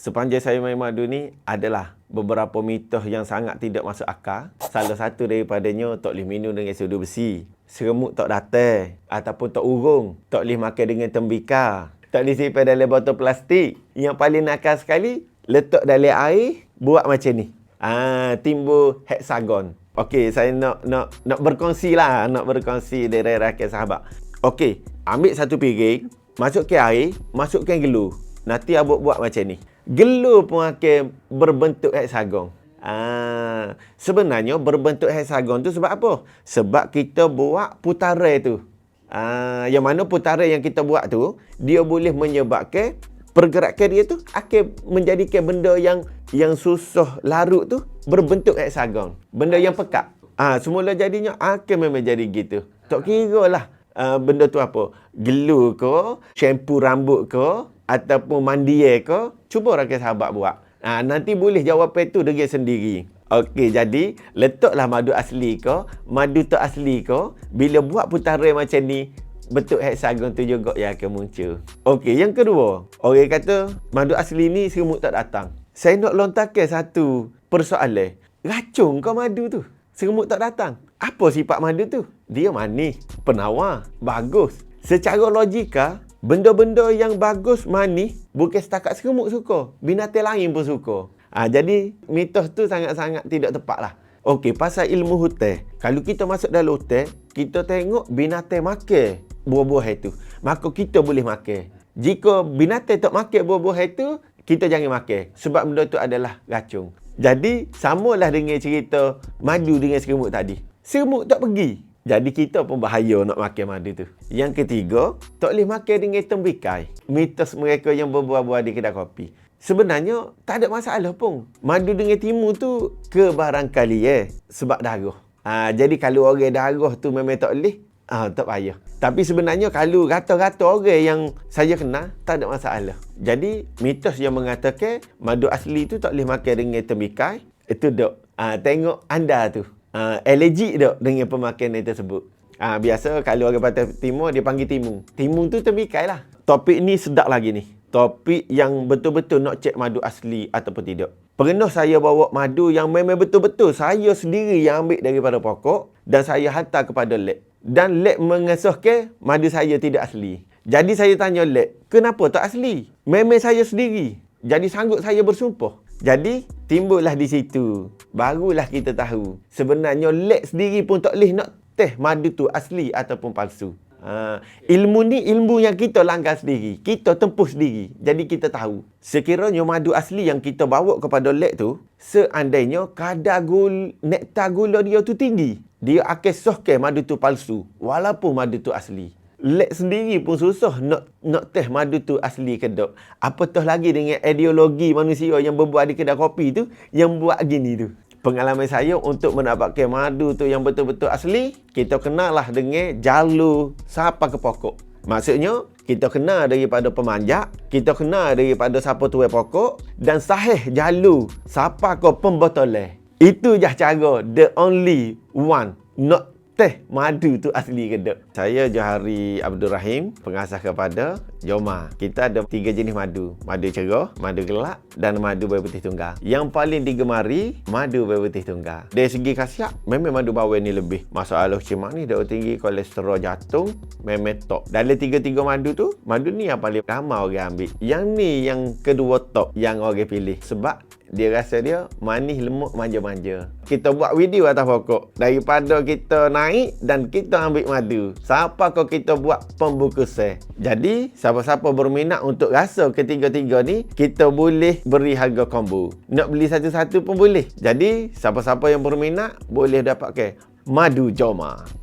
sepanjang saya main madu ni adalah beberapa mitos yang sangat tidak masuk akal. Salah satu daripadanya tak boleh minum dengan sudu besi. Seremut tak datang ataupun tak urung. Tak boleh makan dengan tembikar. Tak boleh simpan dalam botol plastik. Yang paling nakal sekali, letak dalam air, buat macam ni. Ah, timbul hexagon. Okey, saya nak nak nak berkongsi lah, nak berkongsi dari rakyat sahabat. Okey, ambil satu piring, masukkan air, masukkan gelu. Nanti abuk buat macam ni. Gelu pun akan berbentuk hexagon. Ah, sebenarnya berbentuk hexagon tu sebab apa? Sebab kita buat putaran tu. Ah, yang mana putaran yang kita buat tu, dia boleh menyebabkan pergerakan dia tu akan menjadikan benda yang yang susah larut tu berbentuk hexagon. Benda yang pekat. Ah, semula jadinya akan memang jadi gitu. Tak kira lah uh, benda tu apa. Gelu ke, shampoo rambut ke, ataupun mandi ke, cuba rakyat sahabat buat. Ha, nanti boleh jawapan tu dengan sendiri. Okey, jadi letaklah madu asli ke, madu tak asli ke, bila buat putaran macam ni, bentuk hexagon tu juga yang akan muncul. Okey, yang kedua, orang kata madu asli ni semut tak datang. Saya nak lontarkan satu persoalan. Racun kau madu tu? Semut tak datang. Apa sifat madu tu? Dia manis, penawar, bagus. Secara logika, benda-benda yang bagus, manis, bukan setakat serumuk suka. Binatang lain pun suka. Ha, jadi, mitos tu sangat-sangat tidak tepat lah. Okey, pasal ilmu hutan. Kalau kita masuk dalam hutan, kita tengok binatang makan buah-buah itu. Maka kita boleh makan. Jika binatang tak makan buah-buah itu, kita jangan makan. Sebab benda itu adalah racun. Jadi, samalah dengan cerita madu dengan serumuk tadi. Serumuk tak pergi. Jadi kita pun bahaya nak makan madu tu. Yang ketiga, tak boleh makan dengan tembikai. Mitos mereka yang berbuah-buah di kedai kopi. Sebenarnya tak ada masalah pun. Madu dengan timu tu ke barangkali eh sebab darah. Ha, jadi kalau orang darah tu memang tak boleh, ha, tak payah. Tapi sebenarnya kalau rata-rata orang yang saya kenal, tak ada masalah. Jadi mitos yang mengatakan madu asli tu tak boleh makan dengan tembikai, itu dok. Ha, tengok anda tu uh, allergic tak dengan pemakanan tersebut. Uh, biasa kalau orang Pantai Timur dia panggil timu. Timu tu tembikai lah. Topik ni sedap lagi ni. Topik yang betul-betul nak cek madu asli ataupun tidak. Pernah saya bawa madu yang memang betul-betul saya sendiri yang ambil daripada pokok dan saya hantar kepada lab. Dan lab mengesahkan madu saya tidak asli. Jadi saya tanya lab, kenapa tak asli? Memang saya sendiri. Jadi sanggup saya bersumpah. Jadi timbullah di situ. Barulah kita tahu. Sebenarnya lek sendiri pun tak boleh nak teh madu tu asli ataupun palsu. Ha, ilmu ni ilmu yang kita langgar sendiri. Kita tempuh sendiri. Jadi kita tahu. Sekiranya madu asli yang kita bawa kepada lek tu, seandainya kadar gul, nektar gula dia tu tinggi, dia akan sohkan madu tu palsu. Walaupun madu tu asli lek sendiri pun susah nak nak teh madu tu asli ke tak. Apatah lagi dengan ideologi manusia yang berbuat di kedai kopi tu yang buat gini tu. Pengalaman saya untuk mendapatkan madu tu yang betul-betul asli, kita kenallah dengan jalur siapa ke pokok. Maksudnya, kita kenal daripada pemanjak, kita kenal daripada siapa tuai pokok dan sahih jalur siapa ke pembotolan. Itu je cara, the only one, not teh madu tu asli ke tak? Saya Johari Abdul Rahim, pengasas kepada Joma. Kita ada tiga jenis madu. Madu cerah, madu gelap dan madu bayi putih tunggal. Yang paling digemari, madu bayi putih tunggal. Dari segi khasiat, memang madu bawang ni lebih. Masalah cemak ni dah tinggi kolesterol jantung, memang top. Dalam tiga-tiga madu tu, madu ni yang paling ramai orang ambil. Yang ni yang kedua top yang orang pilih. Sebab dia rasa dia manis lemuk manja-manja. Kita buat video atas pokok. Daripada kita naik dan kita ambil madu. Siapa kau kita buat pembungkusan. Jadi, siapa-siapa berminat untuk rasa ketiga-tiga ni, kita boleh beri harga combo. Nak beli satu-satu pun boleh. Jadi, siapa-siapa yang berminat boleh dapatkan madu Joma.